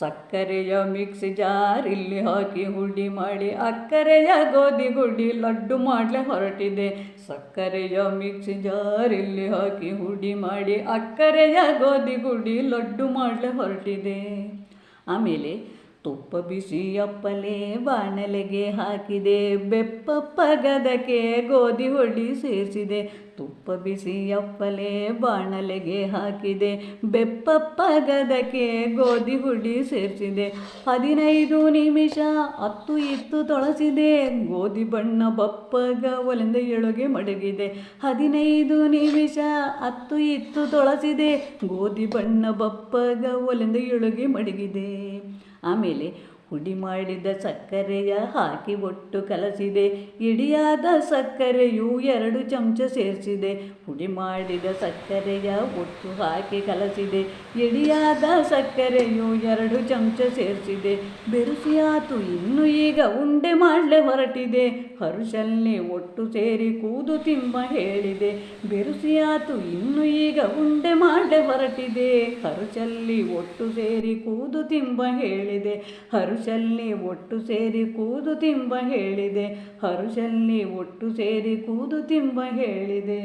ಸಕ್ಕರೆಯ ಮಿಕ್ಸಿ ಜಾರಿಲ್ಲಿ ಹಾಕಿ ಹುಡಿ ಮಾಡಿ, ಅಕ್ಕರೆಯ ಗೋಧಿ ಗುಡಿ ಲಡ್ಡು ಮಾಡಲೆ ಹೊರಟಿದೆ. ಸಕ್ಕರೆಯ ಮಿಕ್ಸಿ ಜಾರಿಲ್ಲಿ ಹಾಕಿ ಹುಡಿ ಮಾಡಿ, ಅಕ್ಕರೆಯ ಗೋಧಿ ಗುಡಿ ಲಡ್ಡು ಮಾಡಲೆ ಹೊರಟಿದೆ. ಆಮೇಲೆ ತುಪ್ಪ ಬಿಸಿ ಅಪ್ಪಲೆ ಬಾಣಲೆಗೆ ಹಾಕಿದೆ ಬೆಪ್ಪಪ್ಪ ಗದಕ್ಕೆ ಗೋಧಿ ಹೊಡಿ ಸೇರಿಸಿದೆ. ತುಪ್ಪ ಬಿಸಿ ಅಪ್ಪಲೆ ಬಾಣಲೆಗೆ ಹಾಕಿದೆ ಬೆಪ್ಪಪ್ಪ ಗದಕ್ಕೆ ಗೋಧಿ ಹುಡಿ ಸೇರಿಸಿದೆ. ಹದಿನೈದು ನಿಮಿಷ ಹತ್ತು ಇತ್ತು ತೊಳಸಿದೆ, ಗೋಧಿ ಬಣ್ಣ ಬಪ್ಪಗ ಒಲೆಂದ ಎಳಗೆ ಮಡಗಿದೆ. ಹದಿನೈದು ನಿಮಿಷ ಹತ್ತು ಇತ್ತು ತೊಳಸಿದೆ, ಗೋಧಿ ಬಣ್ಣ ಬಪ್ಪಗ ಒಲೆಂದ ಎಳಗೆ ಮಡಗಿದೆ. ಆಮೇಲೆ ಹುಡಿ ಮಾಡಿದ ಸಕ್ಕರೆಯ ಹಾಕಿ ಒಟ್ಟು ಕಲಸಿದೆ. ಇಡಿಯಾದ ಸಕ್ಕರೆಯು ಎರಡು ಚಮಚ ಸೇರಿಸಿದೆ. ಪುಡಿ ಮಾಡಿದ ಸಕ್ಕರೆಯ ಒಟ್ಟು ಹಾಕಿ ಕಲಸಿದೆ. ಇಡಿಯಾದ ಸಕ್ಕರೆಯು ಎರಡು ಚಮಚ ಸೇರಿಸಿದೆ. ಬೆರುಸಿಯಾತು ಇನ್ನು ಈಗ ಉಂಡೆ ಮಾಡಲೆ ಹೊರಟಿದೆ. ಹರುಷಲ್ಲಿ ಒಟ್ಟು ಸೇರಿ ಕೂದು ತಿಮ್ಮ ಹೇಳಿದೆ. ಬೆರುಸಿಯಾತು ಇನ್ನು ಈಗ ಉಂಡೆ ಮಾಡಲೆ ಹೊರಟಿದೆ. ಹರುಷಲ್ಲಿ ಒಟ್ಟು ಸೇರಿ ಕೂದು ತಿಂಬ ಹೇಳಿದೆ. ಹರುಷಲ್ಲಿ ಒಟ್ಟು ಸೇರಿ ಕೂದು ತಿಂಬ ಹೇಳಿದೆ. ಹರುಷಲ್ಲಿ ಒಟ್ಟು ಸೇರಿ ಕೂದು ತಿಂಬ ಹೇಳಿದೆ.